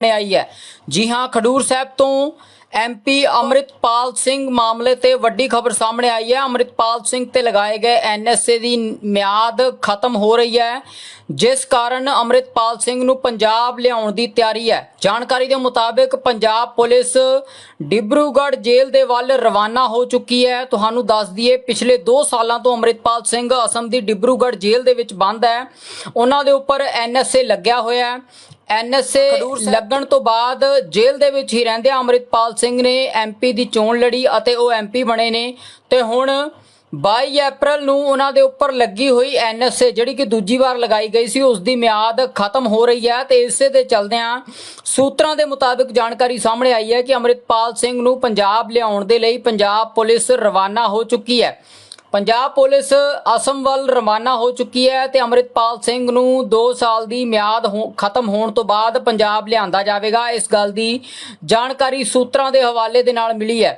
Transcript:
ਸਾਹਮਣੇ ਆਈ ਹੈ। ਜੀ ਹਾਂ, ਖਡੂਰ ਸਾਹਿਬ ਤੋਂ ਐਮਪੀ ਅਮਰਿਤਪਾਲ ਸਿੰਘ ਮਾਮਲੇ ਤੇ ਵੱਡੀ ਖਬਰ ਸਾਹਮਣੇ ਆਈ ਹੈ। ਅਮਰਿਤਪਾਲ ਸਿੰਘ ਤੇ ਲਗਾਏ ਗਏ ਐਨਐਸਏ ਦੀ ਮਿਆਦ ਖਤਮ ਹੋ ਰਹੀ ਹੈ, ਜਿਸ ਕਾਰਨ ਅਮਰਿਤਪਾਲ ਸਿੰਘ ਨੂੰ ਪੰਜਾਬ ਲਿਆਉਣ ਦੀ ਤਿਆਰੀ ਹੈ। ਜਾਣਕਾਰੀ ਦੇ ਮੁਤਾਬਕ ਪੰਜਾਬ ਪੁਲਿਸ ਡਿਬਰੂਗੜ੍ਹ ਜੇਲ੍ਹ ਦੇ ਵੱਲ ਰਵਾਨਾ ਹੋ ਚੁੱਕੀ ਹੈ। ਤੁਹਾਨੂੰ ਦੱਸ ਦਈਏ, ਪਿਛਲੇ 2 ਸਾਲਾਂ ਤੋਂ ਅਮਰਿਤਪਾਲ ਸਿੰਘ ਅਸਮ ਦੀ ਡਿਬਰੂਗੜ੍ਹ ਜੇਲ੍ਹ ਦੇ ਵਿੱਚ ਬੰਦ ਹੈ। ਉਹਨਾਂ ਦੇ ਉੱਪਰ ਐਨਐਸਏ ਲੱਗਿਆ ਹੋਇਆ ਹੈ। ਐਨਐਸਏ ਲੱਗਣ ਤੋਂ ਬਾਅਦ ਜੇਲ੍ਹ ਦੇ ਵਿੱਚ ਹੀ ਰਹਿੰਦੇ ਅਮਰਿਤਪਾਲ ਸਿੰਘ ਨੇ ਐਮਪੀ ਦੀ ਚੋਣ ਲੜੀ ਅਤੇ ਉਹ ਐਮਪੀ ਬਣੇ ਨੇ। ਤੇ ਹੁਣ 22 ਅਪ੍ਰੈਲ ਨੂੰ ਉਹਨਾਂ ਦੇ ਉੱਪਰ ਲੱਗੀ ਹੋਈ ਐਨਐਸਏ ਜਿਹੜੀ ਕਿ ਦੂਜੀ ਵਾਰ ਲਗਾਈ ਗਈ ਸੀ ਉਸ ਦੀ ਮਿਆਦ ਖਤਮ ਹੋ ਰਹੀ ਹੈ ਤੇ ਇਸੇ ਦੇ ਚਲਦਿਆਂ ਸੂਤਰਾਂ ਦੇ ਮੁਤਾਬਕ ਜਾਣਕਾਰੀ ਸਾਹਮਣੇ ਆਈ ਹੈ ਕਿ ਅਮਰਿਤਪਾਲ ਸਿੰਘ ਨੂੰ ਪੰਜਾਬ ਲਿਆਉਣ ਦੇ ਲਈ ਪੰਜਾਬ ਪੁਲਿਸ ਰਵਾਨਾ ਹੋ ਚੁੱਕੀ ਹੈ। ਪੰਜਾਬ ਪੁਲਿਸ ਅਸਮ ਵੱਲ ਰਵਾਨਾ ਹੋ ਚੁੱਕੀ ਹੈ ਤੇ ਅਮਰਿਤਪਾਲ ਸਿੰਘ ਨੂੰ 2 ਸਾਲ ਦੀ ਮਿਆਦ ਹੋ- ਖਤਮ ਹੋਣ ਤੋਂ ਬਾਅਦ ਪੰਜਾਬ ਲਿਆਂਦਾ ਜਾਵੇਗਾ। ਇਸ ਗੱਲ ਦੀ ਜਾਣਕਾਰੀ ਸੂਤਰਾਂ ਦੇ ਹਵਾਲੇ ਦੇ ਨਾਲ ਮਿਲੀ ਹੈ।